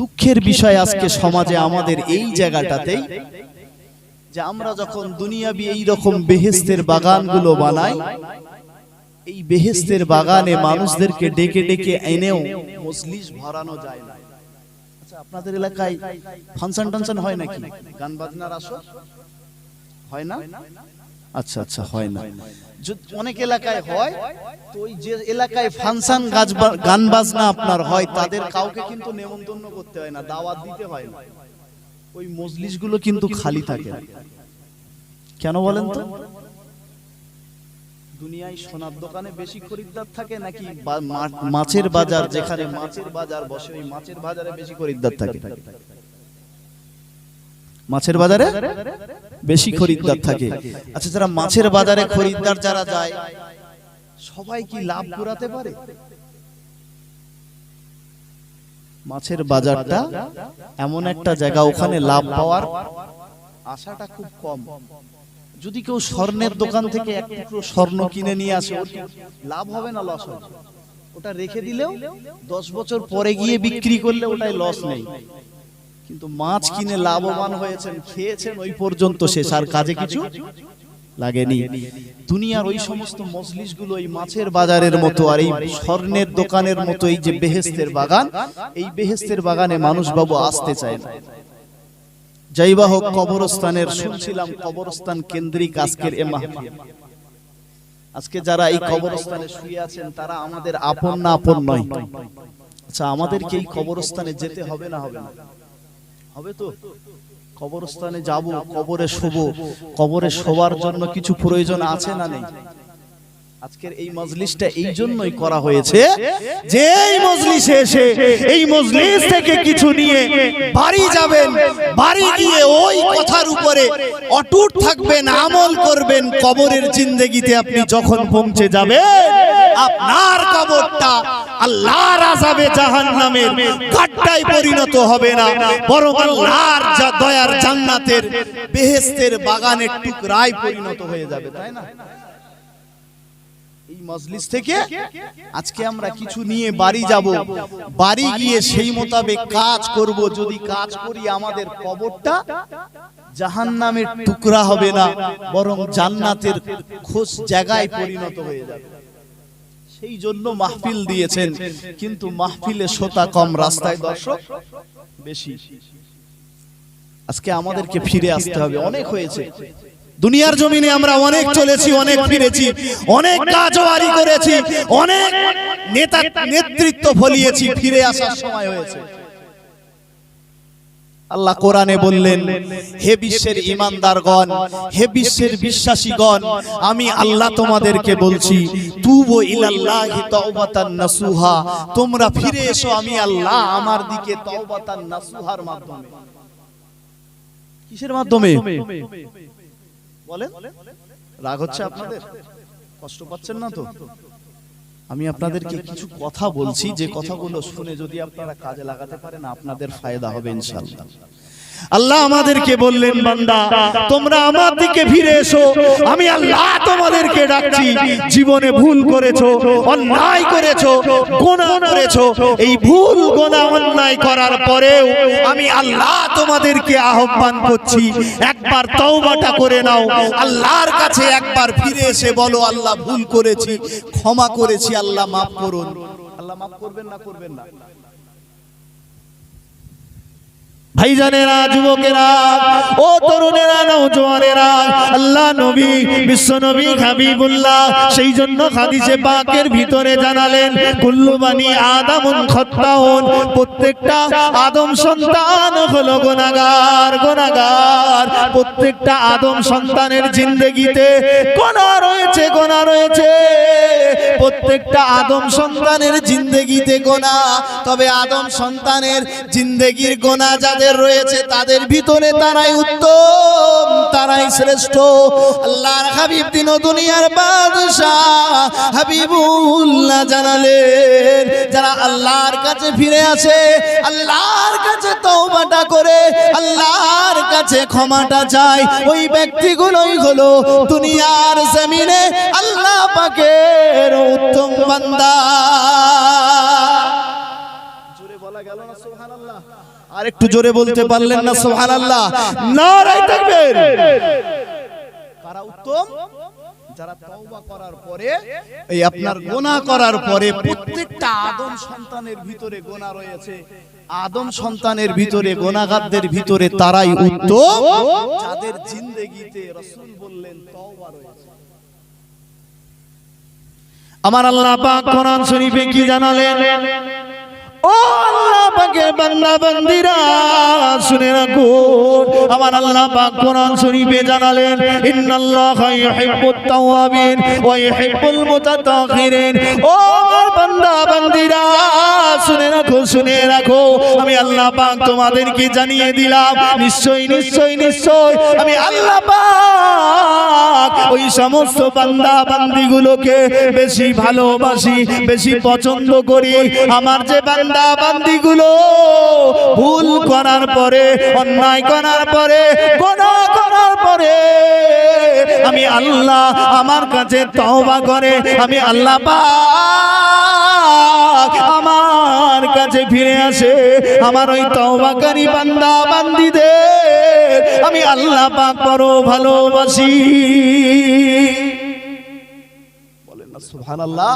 দুঃখের বিষয় আজকে সমাজে আমাদের এই জায়গাটাতেই যে আমরা যখন দুনিয়াবি এই রকম বেহেস্তের বাগানগুলো বানাই এই বেহেস্তের বাগানে মানুষদেরকে ডেকে ডেকে এনেও মজলিস ভরানো যায় না। আচ্ছা আপনাদের এলাকায় ফাংশন টাংশন হয় নাকি? গান বাজনার আসর? হয় না? আচ্ছা আচ্ছা হয় না। অনেক এলাকায় হয় তো ওই যে এলাকায় ফাংশন গান বাজনা আপনার হয় তাদের কাউকে কিন্তু নেমন্তন্ন করতে হয় না দাওয়াত দিতে হয় না। ওই মজলিসগুলো কিন্তু খালি থাকে। কেন বলেন তো? দুনিয়ায় সোনার দোকানে বেশি খরিদ্দার থাকে নাকি মাছের বাজার যেখানে মাছের বাজার বসে ওই মাছের বাজারে বেশি খরিদ্দার থাকে? মাছের বাজারে বেশি খরিদ্দার থাকে। আচ্ছা যারা মাছের বাজারে খরিদ্দার যারা যায় সবাই কি লাভ কুড়াতে পারে? মাছের বাজারটা এমন একটা জায়গা ওখানে লাভ পাওয়ার আশাটা খুব কম। যদি কেউ স্বর্ণের দোকান থেকে এক টুকরো স্বর্ণ কিনে নিয়ে আসে লাভ হবে না লস হবে? ওটা রেখে দিলেও দশ বছর পরে গিয়ে বিক্রি করলে ওটাই লস নেই। কিন্তু মাছ কিনে লাভবান হয়েছেন খেয়েছেন ওই পর্যন্ত শেষ। আর কাজে কিছু লাগেনি। দুনিয়ার ওই সমস্ত মজলিসগুলো এই মাছের বাজারের মতো আর এই স্বর্ণের দোকানের মতো এই যে বেহেস্তের বাগান এই বেহেস্তের বাগানে মানুষ বাবু আসতে চায় না যাইবা হোক কবরস্থানের শুনছিলাম কবরস্থান কেন্দ্রিক আজকের এ মাহফিল আজকে যারা এই কবরস্থানে শুয়ে আছেন তারা আমাদের আপন না আপন নয়। আচ্ছা আমাদেরকে এই কবরস্থানে যেতে হবে না হবে না। হবে তো? কবরস্থানে যাব কবরে শোব। কবরে শোবার জন্য কিছু প্রয়োজন আছে না নেই? আজকের এই মজলিসটা এই জন্যই করা হয়েছে যে এই মজলিসে এসে এই মজলিস থেকে কিছু নিয়ে বাড়ি যাবেন। বাড়ি গিয়ে ওই কথার উপরে অটুট থাকবেন আমল করবেন কবরের জিন্দেগিতে আপনি যখন পৌঁছে যাবেন। আপনার কবরটা আল্লাহর আযাবে জাহান্নামের গাড্ডায় পরিণত হবে না। বরং আল্লাহর যা দয়ার জান্নাতের বেহেশতের বাগানের টুকরায় পরিণত হয়ে যাবে, তাই না? মজলিস থেকে আজকে আমরা কিছু নিয়ে বাড়ি যাব। বাড়ি গিয়ে সেই মোতাবেক কাজ করব। যদি কাজ করি, আমাদের কবরটা জাহান্নামের টুকরা হবে না, বরং জান্নাতের খোঁজ জায়গায় পরিণত হয়ে যাবে। সেই জন্য মাহফিল দিয়েছেন। কিন্তু মাহফিলে শ্রোতা কম রাস্তায়, দর্শক, বেশি। আজকে আমাদেরকে ফিরে আসতে হবে। অনেক হয়েছে। দুনিয়ার জমিনে আমরা অনেক চলেছি, অনেক ফিরেছি, অনেক কাজওয়ারি করেছি, অনেক নেতা নেতৃত্ব ফলিয়েছি, ফিরে আসার সময় হয়েছে। আল্লাহ কোরআনে বললেন, হে বিশ্বের ইমানদারগণ, হে বিশ্বের বিশ্বাসীগণ, আমি আল্লাহ তোমাদেরকে বলছি, তুবু ইলাল্লাহি তাওবাতান নাসুহা, তোমরা ফিরে এসো, আমি আল্লাহ আমার দিকে তাওবাতান নাসুহার মাধ্যমে। কিসের মাধ্যমে? বলেন। রাগ হচ্ছে আপনাদের? কষ্ট পাচ্ছেন না তো? আমি আপনাদেরকে কিছু কথা বলছি, যে কথাগুলো শুনে যদি আপনারা কাজে লাগাতে পারেন, আপনাদের ফায়দা হবে ইনশাআল্লাহ। আল্লাহ আমাদেরকে বললেন, বান্দা, তোমরা আমার দিকে ফিরে এসো। আমি আল্লাহ তোমাদেরকে ডাকছি। জীবনে ভুল করেছ, অন্যায় করেছ গোনা করেছ। এই ভুল গোনা অন্যায় করার পরেও আমি আল্লাহ তোমাদেরকে আহ্বান করছি, একবার তওবাটা করে নাও। আল্লাহর কাছে একবার ফিরে এসে বলো, আল্লাহ ভুল করেছি, ক্ষমা করেছি, আল্লাহ মাফ করুন। আল্লাহ মাফ করবেন না করবেন না। ভাইজানেরা, যুবকেরা, ও তরুণেরা নওজোয়ানেরা আল্লাহ নবী, বিশ্ব নবী হাবিবুল্লাহ, সেই জন্য হাদিসে পাকের ভিতরে জানালেন, কুল্লু বানি আদামুন খত্তাউন, প্রত্যেকটা আদম সন্তান হলো গোনাগার গোনাগার। প্রত্যেকটা আদম সন্তানের জিন্দেগিতে গোনা রয়েছে গোনা রয়েছে। প্রত্যেকটা আদম সন্তানের জিন্দেগিতে গোনা, তবে আদম সন্তানের জিন্দেগির গোনা যাদের রয়েছে তাদের ভিতরে তারাই উত্তম, তারাই শ্রেষ্ঠ। আল্লাহর হাবিব দিন দুনিয়ার বাদশাহ হাবিবুল্লাহ জানালেন, যারা আল্লাহর কাছে ফিরে আসে, আল্লাহর কাছে তওবাটা করে, আল্লাহর কাছে ক্ষমাটা চায়, ওই ব্যক্তিগুলোই হলো দুনিয়ার জমিনে আল্লাহ পাকের উত্তম বান্দা। আর একটু জোরে বলতে পারলেন না, সুবহানাল্লাহ। নারায়ে তাকবীর। কারা উত্তম? সন্তানের ভিতরে গোনা রয়েছে। আদম সন্তানের ভিতরে গোনাগারদের ভিতরে তারাই আমার আল্লাহ শরীফে কি জানালেন? ও আল্লাহ পাকের বান্দা বান্দিরা শুনে রাখুন আমার আল্লাহ পাক কোরআন শরীফে জানালেন, ইন্নাল্লাহা ইউহিব্বুত তাওয়াবিন ওয়া ইউহিব্বুল মুতাতাখিরিন। ও আমার বান্দা, বান্দিরা, শুনে রাখো শুনে রাখো, আমি আল্লাহ পাক তোমাদেরকে জানিয়ে দিলাম, নিশ্চয়ই নিশ্চয়ই নিশ্চয় আমি আল্লাহ পাক ওই সমস্ত বান্দা, বান্দিগুলোকে বেশি ভালোবাসি, বেশি পছন্দ করি। আমার যে বান্দা, বান্দিগুলো ভুল করার পরে, অন্যায় করার পরে গোনা করার পরে আমি আল্লাহ আমার কাছে তওবা করে, আমি আল্লাহ পাক আমার কাছে ফিরে আসে, আমার ওই তওবাকারী বান্দা বান্দিদের, আমি আল্লাহ পাক বড় ভালোবাসি। বলেন না, সুবহানাল্লাহ।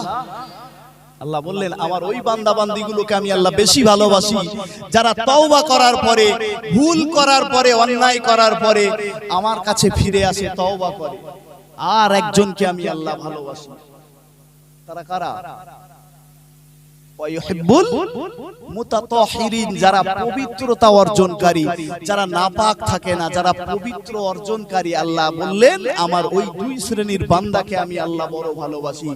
আল্লাহ বললেন আমার ওই বান্দা বান্দিগুলোকে আমি আল্লাহ বেশি ভালোবাসি। যারা তওবা করার পরে ভুল করার পরে অন্যায় করার পরে আমার কাছে ফিরে আসে তওবা করে। আর একজনকে আমি আল্লাহ ভালোবাসি। তারা কারা? যারা পবিত্রতা অর্জনকারী, যারা নাপাক থাকে না, যারা পবিত্র অর্জনকারী, আল্লাহ বললেন, আমার ওই দুই শ্রেণির বান্দাকে আমি আল্লাহ বড় ভালোবাসি।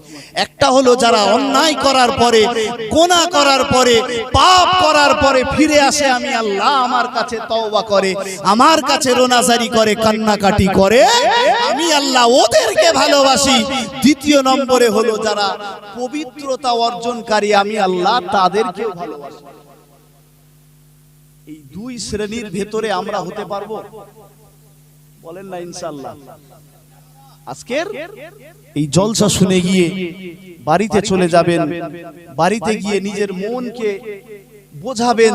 একটা হলো যারা অন্যায় করার পরে করার পরে, পাপ করার পরে ফিরে আসে, আমি আল্লাহ আমার কাছে তওবা করে, আমার কাছে রোনাজারি করে, কান্নাকাটি করে, আমি আল্লাহ ওদেরকে ভালোবাসি। দ্বিতীয় নম্বরে হলো যারা পবিত্রতা অর্জনকারী, আমি আল্লাহ তাদেরকেও ভালোবাসি। এই দুই শ্রেণির ভেতরে আমরা হতে পারব? বলেন না ইনশাল্লাহ আজকের এই জলসা শুনে গিয়ে বাড়িতে চলে যাবেন বাড়িতে গিয়ে নিজের মনকে বোঝাবেন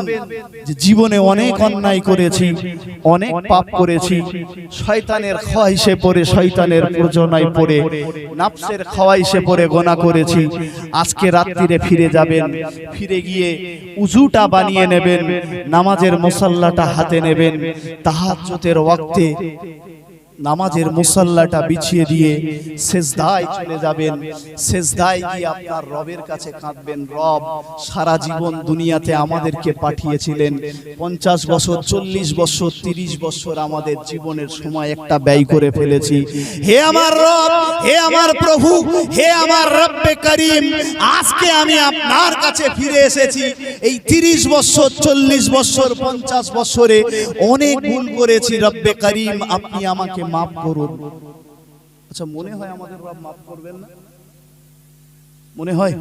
যে জীবনে অনেক অন্যায় করেছি, অনেক পাপ করেছি। শয়তানের খোয়াইশে পড়ে শয়তানের প্রজনায় পড়ে নাফসের খোয়াইশে পড়ে গোনা করেছি। আজকে রাত্রিরে ফিরে যাবেন, ফিরে গিয়ে উজুটা বানিয়ে নেবেন, নামাজের মুসাল্লাটা হাতে নেবেন, তাহাজ্জুদের ওয়াক্তে নামাজের মুসাল্লাটা বিছিয়ে দিয়ে সেজদায় চলে যাবেন। সেজদায় গিয়ে আপনার রবের কাছে কাঁদবেন। রব সারা জীবন দুনিয়াতে আমাদেরকে পাঠিয়েছিলেন। পঞ্চাশ বছর চল্লিশ বছর তিরিশ বছর আমাদের জীবনের সময় একটা ব্যয় করে ফেলেছি। হে আমার রব হে আমার প্রভু হে আমার রব্বে করিম। আজকে আমি আপনার কাছে ফিরে এসেছি। এই তিরিশ বছর চল্লিশ বছর পঞ্চাশ বছরে অনেক ভুল করেছি রব্বে করিম। আপনি আমাকে মাফ করুন। আচ্ছা মনে হয় আমাদের রব মাফ করবেন না? মনে হয়?